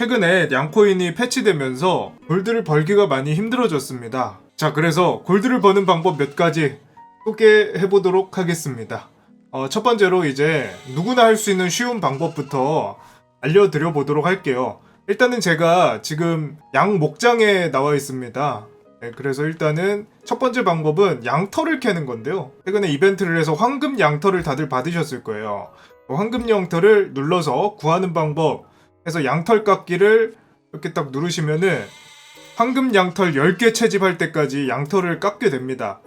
최근에 양코인이 패치되면서 골드를 벌기가 많이 힘들어졌습니다. 자, 그래서 골드를 버는 방법 몇 가지 소개해 보도록 하겠습니다. 어, 첫 번째로 이제 누구나 할 수 있는 쉬운 방법부터 알려드려 보도록 할게요. 일단은 제가 지금 양 목장에 나와 있습니다. 네, 그래서 일단은 첫 번째 방법은 양털을 캐는 건데요. 최근에 이벤트를 해서 황금 양털을 다들 받으셨을 거예요. 그 황금 양털을 눌러서 구하는 방법 해서 양털 깎기를 이렇게 딱 누르시면은 황금 양털 10개 채집할 때까지 양털을 깎게 됩니다.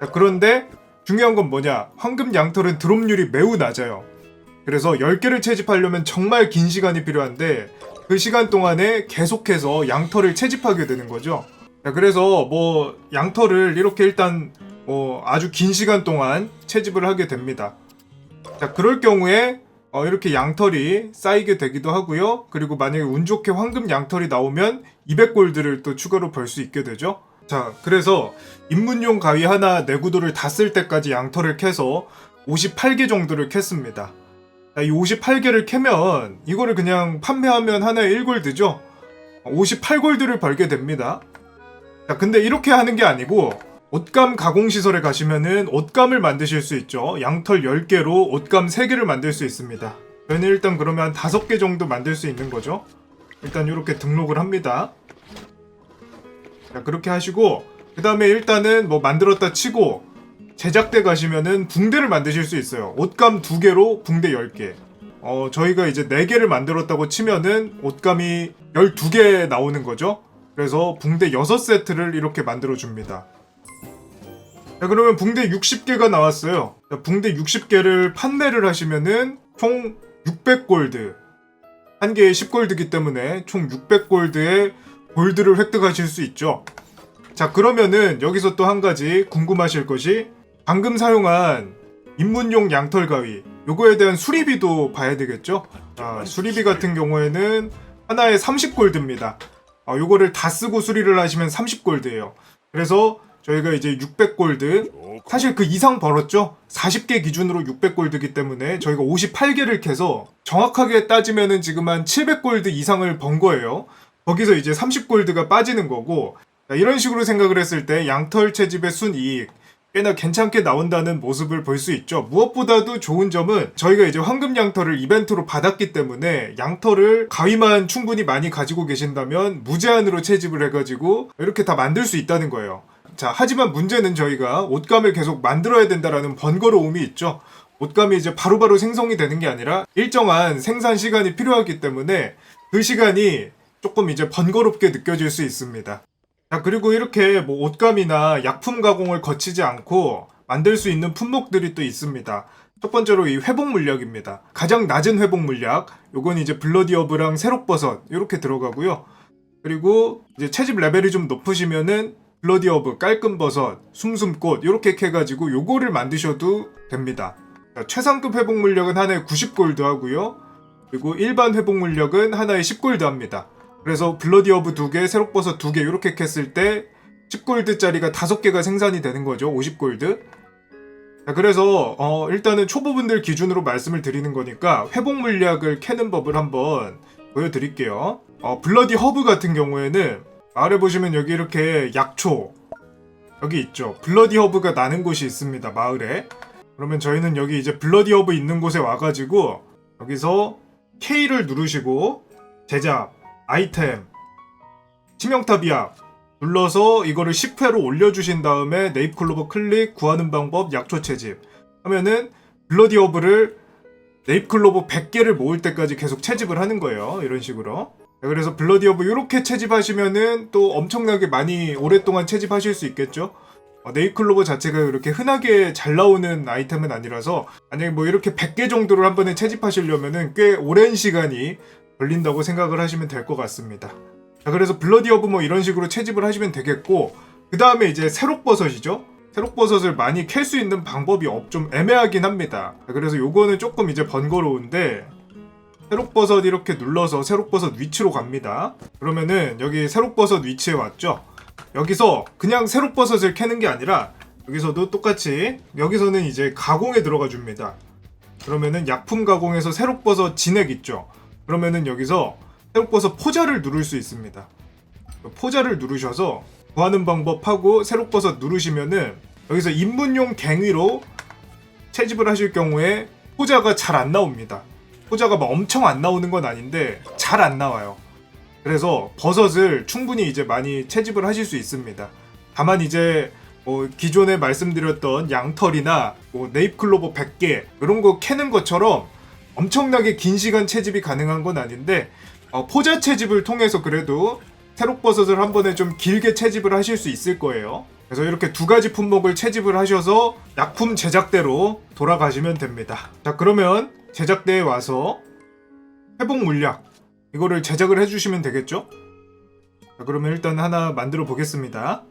자, 그런데 중요한 건 뭐냐? 황금 양털은 드롭률이 매우 낮아요. 그래서 10개를 채집하려면 정말 긴 시간이 필요한데 그 시간 동안에 계속해서 양털을 채집하게 되는 거죠. 자, 그래서 뭐 양털을 이렇게 일단 뭐 아주 긴 시간 동안 채집을 하게 됩니다. 자, 그럴 경우에 어, 이렇게 양털이 쌓이게 되기도 하고요. 그리고 만약에 운 좋게 황금 양털이 나오면 200골드를 또 추가로 벌 수 있게 되죠. 자, 그래서 입문용 가위 하나 내구도를 다 쓸 때까지 양털을 캐서 58개 정도를 캤습니다. 자, 이 58개를 캐면 이거를 그냥 판매하면 하나에 1골드죠. 58골드를 벌게 됩니다. 자, 근데 이렇게 하는 게 아니고 옷감 가공 시설에 가시면은 옷감을 만드실 수 있죠. 양털 10개로 옷감 3개를 만들 수 있습니다. 저희는 일단 그러면 한 5개 정도 만들 수 있는 거죠. 일단 이렇게 등록을 합니다. 자, 그렇게 하시고 그 다음에 일단은 뭐 만들었다 치고 제작대 가시면은 붕대를 만드실 수 있어요. 옷감 2개로 붕대 10개. 어, 저희가 이제 4개를 만들었다고 치면은 옷감이 12개 나오는 거죠. 그래서 붕대 6세트를 이렇게 만들어 줍니다. 자, 그러면 붕대 60개가 나왔어요. 자, 붕대 60개를 판매를 하시면은 총 600골드. 한 개에 10골드기 때문에 총 600골드의 골드를 획득하실 수 있죠. 자, 그러면은 여기서 또 한 가지 궁금하실 것이 방금 사용한 입문용 양털 가위. 요거에 대한 수리비도 봐야 되겠죠? 아, 수리비 같은 경우에는 하나에 30골드입니다. 아, 요거를 다 쓰고 수리를 하시면 30골드예요. 그래서 저희가 이제 600골드 사실 그 이상 벌었죠? 40개 기준으로 600골드기 때문에 저희가 58개를 캐서 정확하게 따지면은 지금 한 700골드 이상을 번 거예요. 거기서 이제 30골드가 빠지는 거고 자, 이런 식으로 생각을 했을 때 양털 채집의 순이익 꽤나 괜찮게 나온다는 모습을 볼 수 있죠. 무엇보다도 좋은 점은 저희가 이제 황금 양털을 이벤트로 받았기 때문에 양털을 가위만 충분히 많이 가지고 계신다면 무제한으로 채집을 해가지고 이렇게 다 만들 수 있다는 거예요. 자, 하지만 문제는 저희가 옷감을 계속 만들어야 된다라는 번거로움이 있죠. 옷감이 이제 바로바로 생성이 되는 게 아니라 일정한 생산 시간이 필요하기 때문에 그 시간이 조금 이제 번거롭게 느껴질 수 있습니다. 자, 그리고 이렇게 뭐 옷감이나 약품 가공을 거치지 않고 만들 수 있는 품목들이 또 있습니다. 첫 번째로 이 회복 물약입니다. 가장 낮은 회복 물약. 요건 이제 블러디어브랑 새록버섯 이렇게 들어가고요. 그리고 이제 채집 레벨이 좀 높으시면은 블러디 어브, 깔끔버섯, 숨숨꽃 이렇게 해가지고 요거를 만드셔도 됩니다. 자, 최상급 회복 물약은 하나에 90골드 하고요. 그리고 일반 회복 물약은 하나에 10골드 합니다. 그래서 블러디 어브 2개, 새록버섯 2개 이렇게 캤을 때 10골드짜리가 5개가 생산이 되는 거죠. 50골드. 자, 그래서 어, 일단은 초보분들 기준으로 말씀을 드리는 거니까 회복 물약을 캐는 법을 한번 보여드릴게요. 어, 블러디 허브 같은 경우에는 아래 보시면 여기 이렇게 약초 여기 있죠. 블러디 허브가 나는 곳이 있습니다. 마을에. 그러면 저희는 여기 이제 블러디 허브 있는 곳에 와가지고 여기서 K를 누르시고 제작 아이템 치명타 비약 눌러서 이거를 10회로 올려주신 다음에 네잎클로버 클릭 구하는 방법 약초 채집 하면은 블러디 허브를 네잎클로버 100개를 모을 때까지 계속 채집을 하는 거예요 이런 식으로 자, 그래서 블러디 허브 이렇게 채집하시면은 또 엄청나게 많이 오랫동안 채집하실 수 있겠죠 어, 네잎클로버 자체가 이렇게 흔하게 잘 나오는 아이템은 아니라서 만약에 뭐 이렇게 100개 정도를 한 번에 채집하시려면은 꽤 오랜 시간이 걸린다고 생각을 하시면 될 것 같습니다. 자, 그래서 블러디 어브 뭐 이런 식으로 채집을 하시면 되겠고, 그 다음에 이제 새록버섯이죠? 새록버섯을 많이 캘 수 있는 방법이 없, 좀 애매하긴 합니다. 자, 그래서 요거는 조금 이제 번거로운데, 새록버섯 이렇게 눌러서 새록버섯 위치로 갑니다. 그러면은 여기 새록버섯 위치에 왔죠? 여기서 그냥 새록버섯을 캐는 게 아니라, 여기서도 똑같이, 여기서는 이제 가공에 들어가 줍니다. 그러면은 약품 가공에서 새록버섯 진액 있죠? 그러면은 여기서 새록버섯 포자를 누를 수 있습니다. 포자를 누르셔서 구하는 방법하고 새록버섯 누르시면은 여기서 입문용 갱위로 채집을 하실 경우에 포자가 잘 안 나옵니다. 포자가 막 엄청 안 나오는 건 아닌데 잘 안 나와요. 그래서 버섯을 충분히 이제 많이 채집을 하실 수 있습니다. 다만 이제 뭐 기존에 말씀드렸던 양털이나 뭐 네잎클로버 100개 이런 거 캐는 것처럼 엄청나게 긴 시간 채집이 가능한 건 아닌데 어, 포자 채집을 통해서 그래도 새록버섯을 한 번에 좀 길게 채집을 하실 수 있을 거예요. 그래서 이렇게 두 가지 품목을 채집을 하셔서 약품 제작대로 돌아가시면 됩니다. 자 그러면 제작대에 와서 회복 물약 이거를 제작을 해주시면 되겠죠? 자 그러면 일단 하나 만들어 보겠습니다.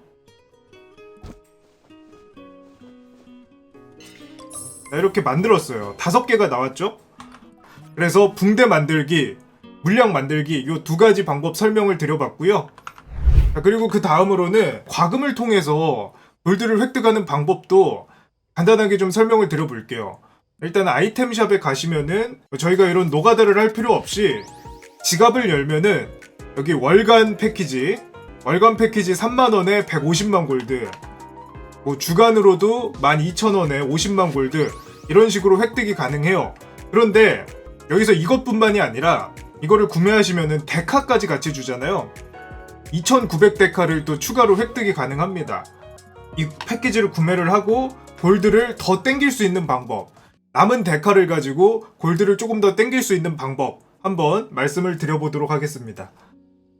자, 이렇게 만들었어요. 다섯 개가 나왔죠? 그래서 붕대 만들기, 물약 만들기 이 두 가지 방법 설명을 드려봤고요. 자, 그리고 그 다음으로는 과금을 통해서 골드를 획득하는 방법도 간단하게 좀 설명을 드려볼게요. 일단 아이템샵에 가시면은 저희가 이런 노가다를 할 필요 없이 지갑을 열면은 여기 월간 패키지 월간 패키지 3만원에 150만 골드 뭐 주간으로도 12,000원에 50만 골드 이런 식으로 획득이 가능해요. 그런데 여기서 이것뿐만이 아니라 이거를 구매하시면은 데카까지 같이 주잖아요. 2,900 데카를 또 추가로 획득이 가능합니다. 이 패키지를 구매를 하고 골드를 더 땡길 수 있는 방법, 남은 데카를 가지고 골드를 조금 더 땡길 수 있는 방법 한번 말씀을 드려보도록 하겠습니다.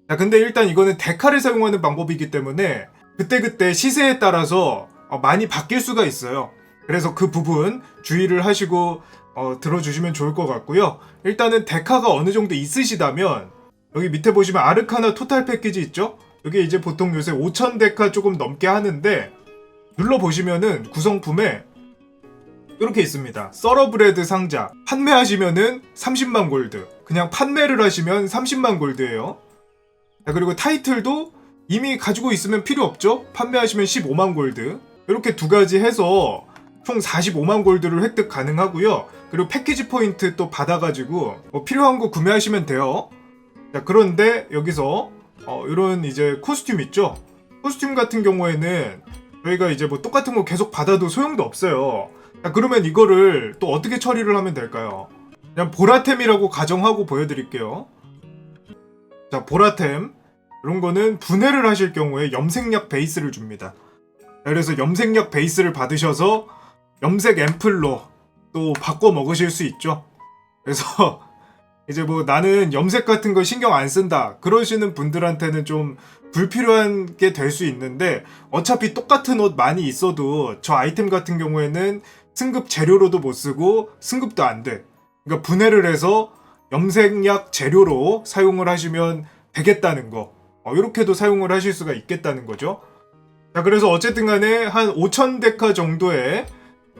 자, 근데 일단 이거는 데카를 사용하는 방법이기 때문에 그때그때 시세에 따라서 어, 많이 바뀔 수가 있어요. 그래서 그 부분 주의를 하시고 어, 들어주시면 좋을 것 같고요. 일단은 데카가 어느 정도 있으시다면 여기 밑에 보시면 아르카나 토탈 패키지 있죠? 이게 이제 보통 요새 5,000 데카 조금 넘게 하는데 눌러 보시면은 구성품에 이렇게 있습니다. 서러브레드 상자 판매하시면은 30만 골드. 그냥 판매를 하시면 30만 골드예요. 자, 그리고 타이틀도 이미 가지고 있으면 필요 없죠? 판매하시면 15만 골드. 이렇게 두 가지 해서 총 45만 골드를 획득 가능하고요. 그리고 패키지 포인트 또 받아가지고 뭐 필요한 거 구매하시면 돼요. 자, 그런데 여기서 어, 이런 이제 코스튬 있죠? 코스튬 같은 경우에는 저희가 이제 뭐 똑같은 거 계속 받아도 소용도 없어요. 자, 그러면 이거를 또 어떻게 처리를 하면 될까요? 그냥 보라템이라고 가정하고 보여드릴게요. 자, 보라템. 이런 거는 분해를 하실 경우에 염색약 베이스를 줍니다. 자, 그래서 염색약 베이스를 받으셔서 염색 앰플로 또 바꿔 먹으실 수 있죠. 그래서 이제 뭐 나는 염색 같은 거 신경 안 쓴다. 그러시는 분들한테는 좀 불필요한 게 될 수 있는데 어차피 똑같은 옷 많이 있어도 저 아이템 같은 경우에는 승급 재료로도 못 쓰고 승급도 안 돼. 그러니까 분해를 해서 염색약 재료로 사용을 하시면 되겠다는 거. 어, 이렇게도 사용을 하실 수가 있겠다는 거죠. 자, 그래서 어쨌든 간에 한 5천 데카 정도의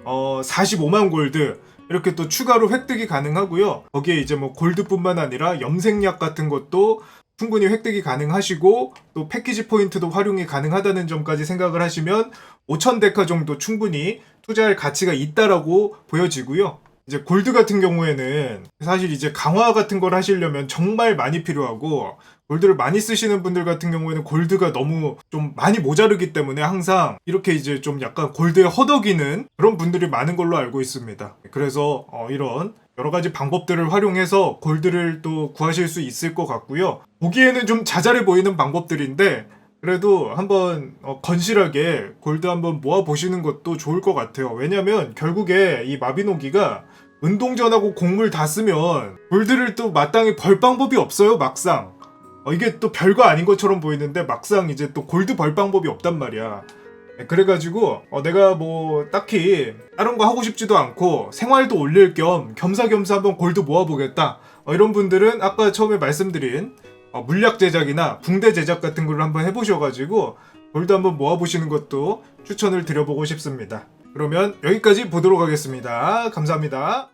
어, 45만 골드 이렇게 또 추가로 획득이 가능하고요. 거기에 이제 뭐 골드뿐만 아니라 염색약 같은 것도 충분히 획득이 가능하시고 또 패키지 포인트도 활용이 가능하다는 점까지 생각을 하시면 5천 데카 정도 충분히 투자할 가치가 있다라고 보여지고요. 이제 골드 같은 경우에는 사실 이제 강화 같은 걸 하시려면 정말 많이 필요하고 골드를 많이 쓰시는 분들 같은 경우에는 골드가 너무 좀 많이 모자르기 때문에 항상 이렇게 이제 좀 약간 골드에 허덕이는 그런 분들이 많은 걸로 알고 있습니다. 그래서 어, 이런 여러 가지 방법들을 활용해서 골드를 또 구하실 수 있을 것 같고요. 보기에는 좀 자잘해 보이는 방법들인데 그래도 한번 어, 건실하게 골드 한번 모아 보시는 것도 좋을 것 같아요. 왜냐면 결국에 이 마비노기가 운동전하고 곡물 다 쓰면 골드를 또 마땅히 벌 방법이 없어요 막상. 어, 이게 또 별거 아닌 것처럼 보이는데 막상 이제 또 골드 벌 방법이 없단 말이야. 네, 그래가지고 어, 내가 뭐 딱히 다른 거 하고 싶지도 않고 생활도 올릴 겸 겸사겸사 한번 골드 모아보겠다. 어, 이런 분들은 아까 처음에 말씀드린 어, 물약 제작이나 붕대 제작 같은 걸 한번 해보셔가지고 골드 한번 모아보시는 것도 추천을 드려보고 싶습니다. 그러면 여기까지 보도록 하겠습니다. 감사합니다.